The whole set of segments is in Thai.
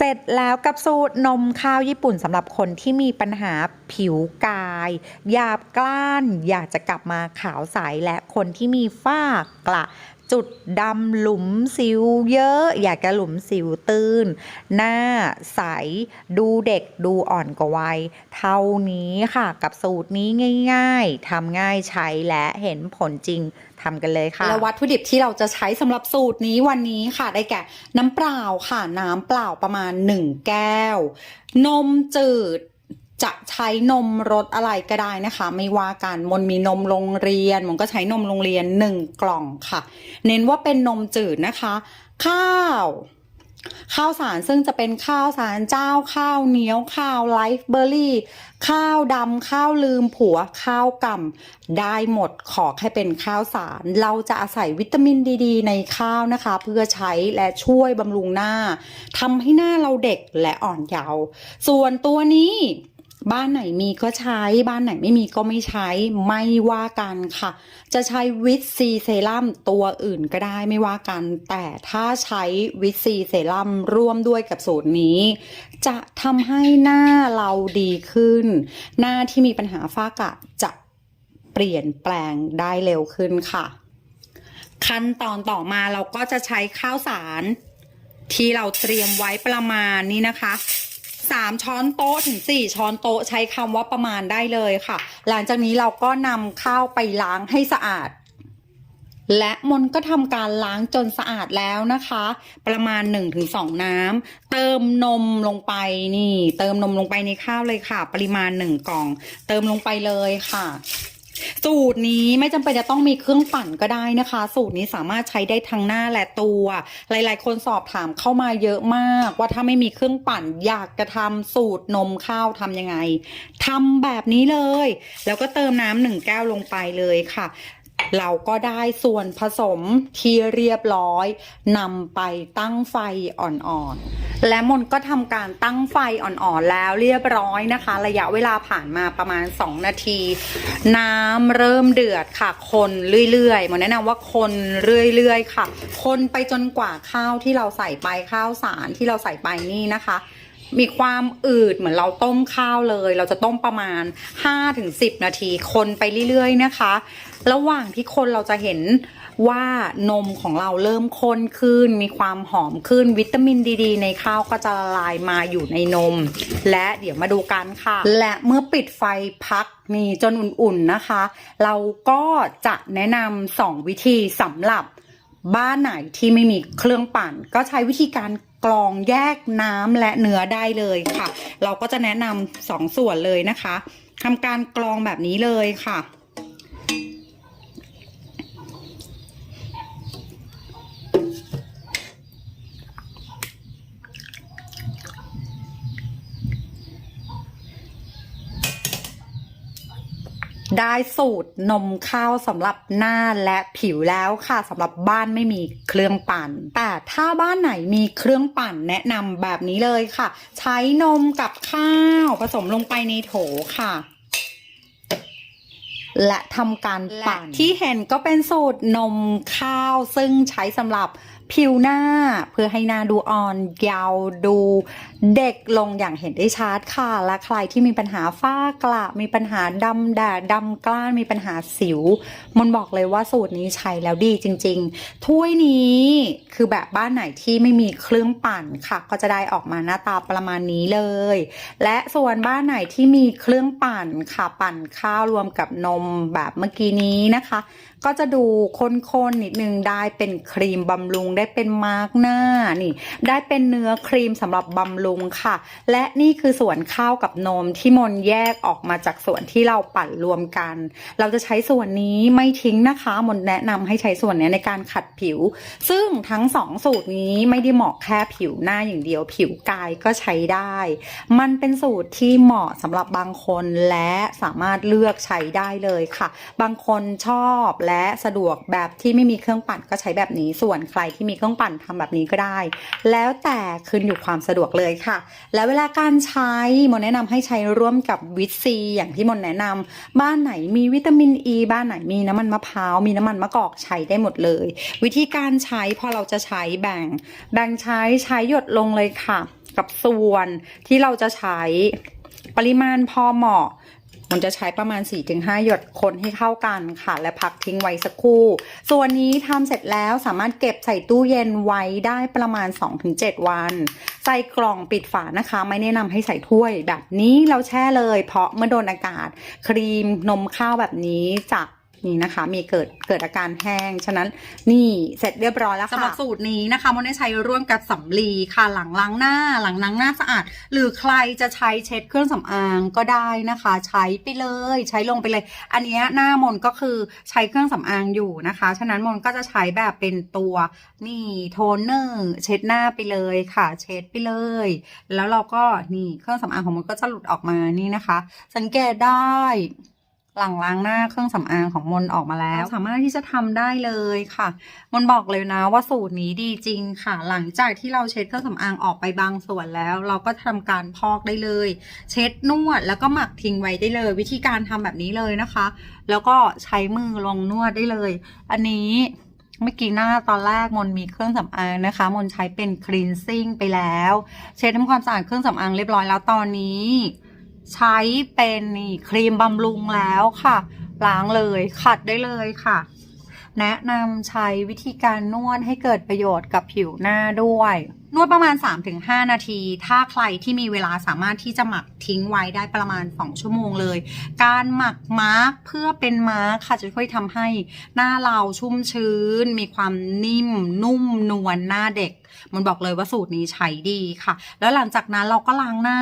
เสร็จแล้วกับสูตรนมข้าวญี่ปุ่นสำหรับคนที่มีปัญหาผิวกายหยาบกล้าน อยากจะกลับมาขาวใสและคนที่มีฝ้ากระจุดดำหลุมสิวเยอะ อยากจะหลุมสิวตื้น หน้าใส ดูเด็กดูอ่อนกว่าวัย เท่านี้ค่ะกับสูตรนี้ง่าย ๆทำง่ายใช้และเห็นผลจริง ทำกันเลยค่ะและวัตถุดิบที่เราจะใช้สำหรับสูตรนี้วันนี้ค่ะ ได้แก่น้ำเปล่าค่ะ น้ำเปล่าประมาณ 1 แก้ว นมจืดจะใช้นมรสอะไรก็ได้นะคะ ไม่ว่ากันมนมีนมโรงเรียนมนก็ใช้นมโรงเรียน 1 กล่องค่ะ เน้นว่าเป็นนมจืดนะคะ ข้าว ข้าวสารซึ่งจะเป็นข้าวสารเจ้าข้าวเหนียวข้าวไลฟ์เบอร์รี่ ข้าวดำข้าวลืมผัวข้าวกำได้หมดขอแค่เป็นข้าวสาร เราจะอาศัยวิตามินดีๆ ในข้าวนะคะ เพื่อใช้และช่วยบำรุงหน้าทำให้หน้าเราเด็กและอ่อนเยาว์ส่วนตัวนี้ บ้านไหนมีก็ใช้ บ้านไหนไม่มีก็ไม่ใช้ ไม่ว่ากันค่ะ จะใช้วิตซีเซรั่มตัวอื่นก็ได้ไม่ว่ากัน แต่ถ้าใช้วิตซีเซรั่มร่วมด้วยกับสูตรนี้ จะทำให้หน้าเราดีขึ้น หน้าที่มีปัญหาฝ้ากระจะเปลี่ยนแปลงได้เร็วขึ้นค่ะ ขั้นตอนต่อมาเราก็จะใช้ข้าวสาร ที่เราเตรียมไว้ประมาณนี้นะคะ สามช้อนโต๊ะถึงสี่ช้อนโต๊ะใช้คำว่าประมาณได้เลยค่ะ หลังจากนี้เราก็นำข้าวไปล้างให้สะอาด และมนก็ทำการล้างจนสะอาดแล้วนะคะ ประมาณ 1-2 น้ำเติมนมลงไปนี่ เติมนมลงไปในข้าวเลยค่ะ ปริมาณ 1 กล่อง เติมลงไปเลยค่ะ สูตรนี้ไม่จำเป็นจะต้องมีเครื่องปั่นก็ได้นะคะ สูตรนี้สามารถใช้ได้ทั้งหน้าและตัว หลาย ๆ คนสอบถามเข้ามาเยอะมาก ว่าถ้าไม่มีเครื่องปั่นอยากจะทำสูตรนมข้าวทำยังไงทำแบบนี้เลย แล้วก็เติมน้ำหนึ่งแก้วลงไปเลยค่ะเราก็ได้ส่วนผสมที่เรียบร้อยนำไปตั้งไฟอ่อนๆ และมนก็ทำการตั้งไฟอ่อนๆแล้วเรียบร้อยนะคะ ระยะเวลาผ่านมาประมาณ 2 นาที น้ำเริ่มเดือดค่ะ คนเรื่อยๆมนแนะนำว่าคนเรื่อยๆค่ะ คนไปจนกว่าข้าวที่เราใส่ไปข้าวสารที่เราใส่ไปนี่นะคะ มีความอืดเหมือนเราต้มข้าวเลย เราจะต้มประมาณ 5-10 นาที คนไปเรื่อยๆนะคะ ระหว่างที่คนเราจะเห็น ว่านมของเราเริ่มข้นขึ้น มีความหอมขึ้นวิตามินดีในข้าวก็จะละลายมาอยู่ในนม และเดี๋ยวมาดูกันค่ะ และเมื่อปิดไฟพักนี่จนอุ่นๆนะคะ เราก็จะแนะนำสองวิธีสำหรับบ้านไหนที่ไม่มีเครื่องปั่น ก็ใช้วิธีการกรองแยกน้ำและเนื้อได้เลยค่ะ เราก็จะแนะนำสองส่วนเลยนะคะทำการกรองแบบนี้เลยค่ะ ได้สูตรนมข้าวสำหรับหน้าและผิวแล้วค่ะสำหรับบ้านไม่มีเครื่องปั่น แต่ถ้าบ้านไหนมีเครื่องปั่นแนะนำแบบนี้เลยค่ะ ใช้นมกับข้าวผสมลงไปในโถค่ะและทำการปั่นที่เห็นก็เป็นสูตรนมข้าว ซึ่งใช้สำหรับผิวหน้า เพื่อให้หน้าดูอ่อนเยาว์ดูเด็กลงอย่างเห็นได้ชัดค่ะ และใครที่มีปัญหาฝ้ากระมีปัญหาดำแดดดำกล้านมีปัญหาสิว มันบอกเลยว่าสูตรนี้ใช้แล้วดีจริง ๆ ถ้วยนี้คือแบบบ้านไหนที่ไม่มีเครื่องปั่นค่ะ ก็จะได้ออกมาหน้าตาประมาณนี้เลย และส่วนบ้านไหนที่มีเครื่องปั่นค่ะปั่นข้าวรวมกับนมแบบเมื่อกี้นี้นะคะ ก็จะดูข้นๆนิดนึงได้เป็นครีมบำรุงได้เป็นมาร์กหน้านี่ ได้เป็นเนื้อครีมสำหรับบำรุงค่ะ และนี่คือส่วนข้าวกับนมที่มนแยกออกมาจากส่วนที่เราปั่นรวมกัน เราจะใช้ส่วนนี้ไม่ทิ้งนะคะ มนแนะนำให้ใช้ส่วนนี้ในการขัดผิว ซึ่งทั้งสองสูตรนี้ไม่ได้เหมาะแค่ผิวหน้าอย่างเดียว ผิวกายก็ใช้ได้ มันเป็นสูตรที่เหมาะสำหรับบางคนและสามารถเลือกใช้ได้เลยค่ะ บางคนชอบและสะดวกแบบที่ไม่มีเครื่องปั่นก็ใช้แบบนี้ส่วนใครที่มีเครื่องปั่นทำแบบนี้ก็ได้ แล้วแต่ขึ้นอยู่ความสะดวกเลยค่ะ และเวลาการใช้มนแนะนำให้ใช้ร่วมกับวิตซีอย่างที่มนแนะนำบ้านไหนมีวิตามินอ e, ีบ้านไหนมีน้ำมันมะพร้าวมีน้ำมันมะกอกใช้ได้หมดเลย วิธีการใช้พอเราจะใช้แบ่ง แบ่งใช้ใช้หยดลงเลยค่ะ กับส่วนที่เราจะใช้ปริมาณพอเหมาะ มันจะใช้ประมาณ 4-5 หยดคนให้เข้ากันค่ะ และพักทิ้งไว้สักครู่ ส่วนนี้ทำเสร็จแล้วสามารถเก็บใส่ตู้เย็นไว้ได้ประมาณ 2-7 วัน ใส่กล่องปิดฝานะคะ ไม่แนะนำให้ใส่ถ้วยแบบนี้เราแช่เลย เพราะเมื่อโดนอากาศ ครีมนมข้าวแบบนี้จะ นี่นะคะมีเกิดเกิดอาการแห้ง ฉะนั้นนี่เสร็จเรียบร้อยแล้วค่ะสำหรับสูตรนี้นะคะมันได้ใช้ร่วมกับสำลีค่ะหลังล้างหน้า หลังล้างหน้าสะอาด หรือใครจะใช้เช็ดเครื่องสำอางก็ได้นะคะ ใช้ไปเลย ใช้ลงไปเลย อันนี้หน้ามนก็คือใช้เครื่องสำอางอยู่นะคะ ฉะนั้นมนก็จะใช้แบบเป็นตัวนี่โทนเนอร์เช็ดหน้าไปเลยค่ะ เช็ดไปเลย แล้วเราก็นี่เครื่องสำอางของมนก็จะหลุดออกมานี่นะคะ สังเกตได้ หลังล้างหน้าเครื่องสำอางของมนออกมาแล้ว สามารถที่จะทำได้เลยค่ะ มนบอกเลยนะว่าสูตรนี้ดีจริงค่ะ หลังจากที่เราเช็ดเครื่องสำอางออกไปบางส่วนแล้ว เราก็ทำการพอกได้เลย เช็ดนวดแล้วก็หมักทิ้งไว้ได้เลย วิธีการทำแบบนี้เลยนะคะ แล้วก็ใช้มือลงนวดได้เลย อันนี้เมื่อกี้หน้าตอนแรกมนมีเครื่องสำอางนะคะ มนใช้เป็น cleansing ไปแล้ว เช็ดทำความสะอาดเครื่องสำอางเรียบร้อยแล้วตอนนี้ ใช้เป็นนี่ครีมบำรุงแล้วค่ะ ล้างเลยขัดได้เลยค่ะ แนะนำใช้วิธีการนวดให้เกิดประโยชน์กับผิวหน้าด้วย นวดประมาณ 3-5 นาที ถ้าใครที่มีเวลาสามารถที่จะหมักทิ้งไว้ได้ประมาณ 2 ชั่วโมงเลย การหมักมาร์กเพื่อเป็นมาร์กค่ะจะช่วยทำให้หน้าเราชุ่มชื้น มีความนิ่ม นุ่มนวลหน้าเด็ก มันบอกเลยว่าสูตรนี้ใช้ดีค่ะ แล้วหลังจากนั้นเราก็ล้างหน้า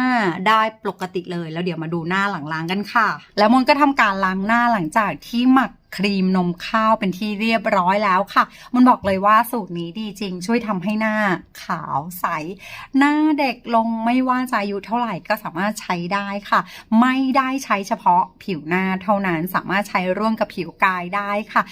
ได้ปกติเลย แล้วเดี๋ยวมาดูหน้าหลังล้างกันค่ะ แล้วมนก็ทำการล้างหน้าหลังจากที่หมัก ครีมนมข้าวเป็นที่เรียบร้อยแล้วค่ะ มันบอกเลยว่าสูตรนี้ดีจริง ช่วยทำให้หน้าขาวใส หน้าเด็กลงไม่ว่าจะอายุเท่าไหร่ก็สามารถใช้ได้ค่ะ ไม่ได้ใช้เฉพาะผิวหน้าเท่านั้นสามารถใช้ร่วมกับผิวกายได้ค่ะ